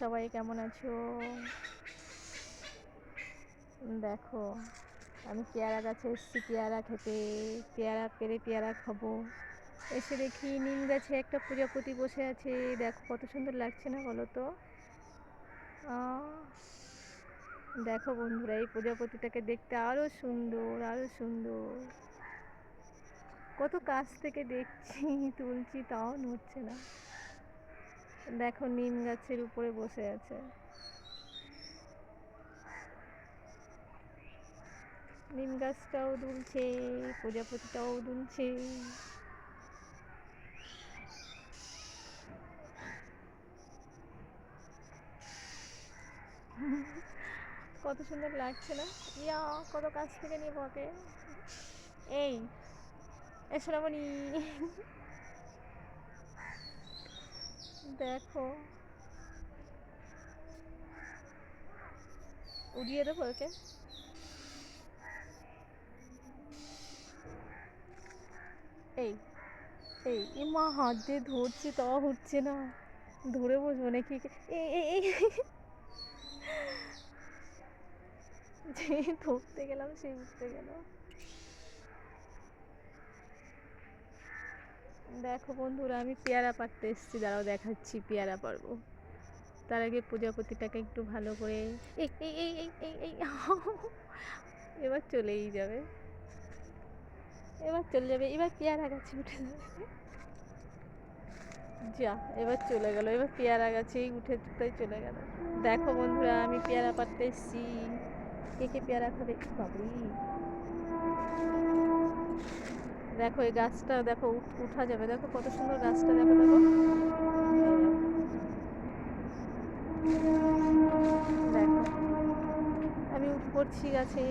সবাই কেমন আছো? দেখো, আমি পেয়ারা গাছে এসেছি, পেয়ারা খেতে, পেয়ারা পেরে পেয়ারা খাব। এসে দেখি নিম গাছে একটা প্রজাপতি বসে আছে, দেখো কত সুন্দর লাগছে না বলো তো? দেখো বন্ধুরা, এই প্রজাপতিটাকে দেখতে আরও সুন্দর আরও সুন্দর। কত কাছ থেকে দেখছি, তুলছি, তাও নড়ছে না। দেখো, নিম গাছের উপরে বসে আছে। নিম গাছটাও দুলছে, প্রজাপতিটাও দুলছে। কত সুন্দর লাগছে না? ইয়া, কত কাছ থেকে নিয়ে বকে এই, এ সোনামণি। দেখো। উড়িয়ে দেবো ওকে? এই এই এ মা হাত দিয়ে ধরছি তাও হচ্ছে না। ধরে বসবো নাকি এই ধরতে গেলাম, সে উঠতে গেল। দেখো বন্ধুরা, আমি পেয়ারা পাড়তে এসেছি। দাঁড়াও, দেখাচ্ছি পেয়ারা পারব। তার আগে প্রজাপতিটাকে একটু ভালো করে এই এই এই এই এই এবার চলেই যাবে। এবার চলে যাবে, এবার পেয়ারা গাছে উঠে যাবে। যা, এবার চলে গেল, এবার পেয়ারা গাছেই উঠে তাই চলে গেল। দেখো বন্ধুরা, আমি পেয়ারা পাড়তে এসেছি। কে কে পেয়ারা খাবে বাবরি দেখো এই গাছটা দেখো উঠা যাবে। দেখো কত সুন্দর গাছটা, দেখো দেখো। আমি উঠ পড়ছি গাছে।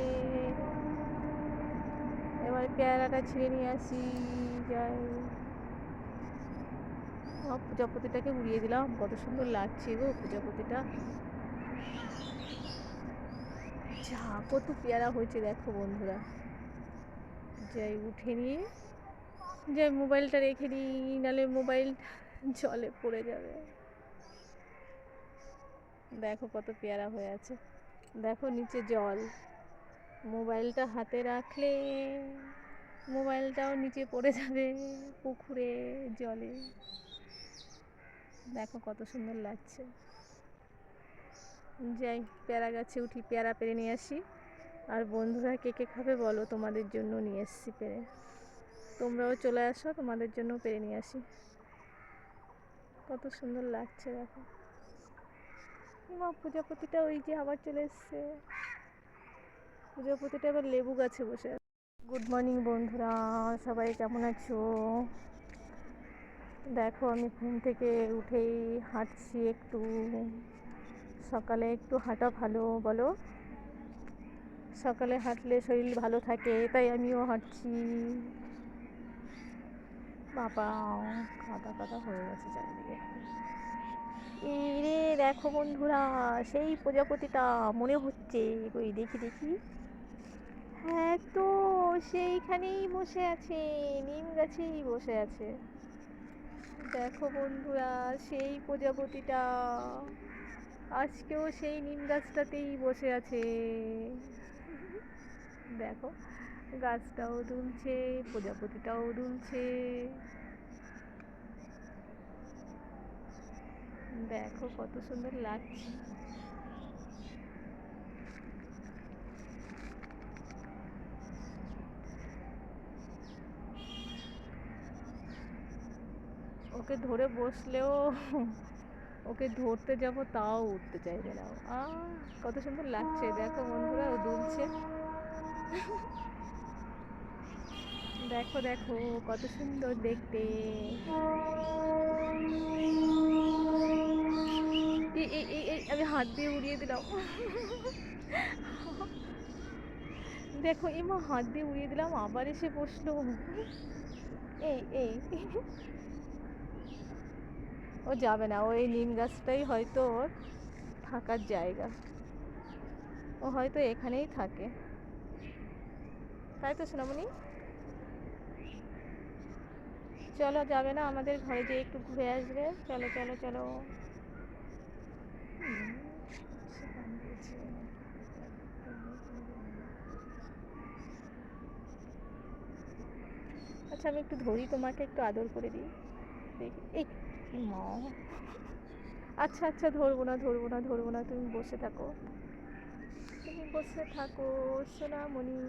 এবার পেয়ারাটা ছিঁড়ে নিয়ে আসি। যাই। প্রজাপতিটাকে উড়িয়ে দিলাম। কত সুন্দর লাগছে গো প্রজাপতিটা যা, কত পেয়ারা হয়েছে, দেখো বন্ধুরা। যাই উঠে নিয়ে, যাই মোবাইলটা রেখে দিই নাহলে মোবাইল জলে পড়ে যাবে। দেখো কত পেয়ারা হয়ে আছে। দেখো নিচে জল। মোবাইলটা হাতে রাখলে মোবাইলটাও নিচে পড়ে যাবে পুকুরে, জলে। দেখো কত সুন্দর লাগছে। যাই, পেয়ারা গাছে উঠি, পেয়ারা পেরে নিয়ে আসি। আর বন্ধুরা, কে কে খাবে বলো? তোমাদের জন্য নিয়ে এসছি পেরে। তোমরাও চলে আসো, তোমাদের জন্য পেরে নিয়ে আসি। কত সুন্দর লাগছে, দেখো। মা, প্রজাপতিটা ওই যে আবার চলে এসছে। প্রজাপতিটা এবার লেবু গাছে বসে আছে। গুড মর্নিং বন্ধুরা। সবাই কেমন আছো? দেখো, আমি ঘুম থেকে উঠেই হাঁটছি একটু। সকালে একটু হাঁটা ভালো, বলো? সকালে হাঁটলে শরীর ভালো থাকে, তাই আমিও হাঁটছি। বাবা, কাদা কাদা হয়ে গেছে চারিদিকে। রে দেখো বন্ধুরা, সেই প্রজাপতিটা মনে হচ্ছে। ওই দেখি দেখি। হ্যাঁ তো, সেইখানেই বসে আছে, নিম গাছেই বসে আছে। দেখো বন্ধুরা, সেই প্রজাপতিটা। আজকেও সেই নিম গাছটাতেই বসে আছে। দেখো, গাছটাও দুলছে, প্রজাপতিটাও দুলছে। দেখো কত সুন্দর লাগছে। ওকে ধরে বসলেও, ওকে ধরতে যাব, তাও উঠতে চাইবে না। আহ, কত সুন্দর লাগছে। দেখো বন্ধুরা, ও দুলছে। দেখো দেখো, কত সুন্দর দেখতে। এই এই এই এই আমি হাত দিয়ে উড়িয়ে দিলাম। দেখো এমা হাত দিয়ে উড়িয়ে দিলাম, আবার এসে বসল। এই এই ও যাবে না ওই নিম গাছটাই হয়তো ওর থাকার জায়গা। ও হয়তো এখানেই থাকে। তাই তো সোনামণি? চলো, যাবে না আমাদের ঘরে যেয়ে একটু ঘুরে আসবে। চলো চলো চলো। আচ্ছা আমি একটু ধরি তোমাকে, একটু আদর করে দিই। এই আচ্ছা আচ্ছা ধরবো না ধরবো না ধরবো না, তুমি বসে থাকো। তুমি বসে থাকো, সোনামণি।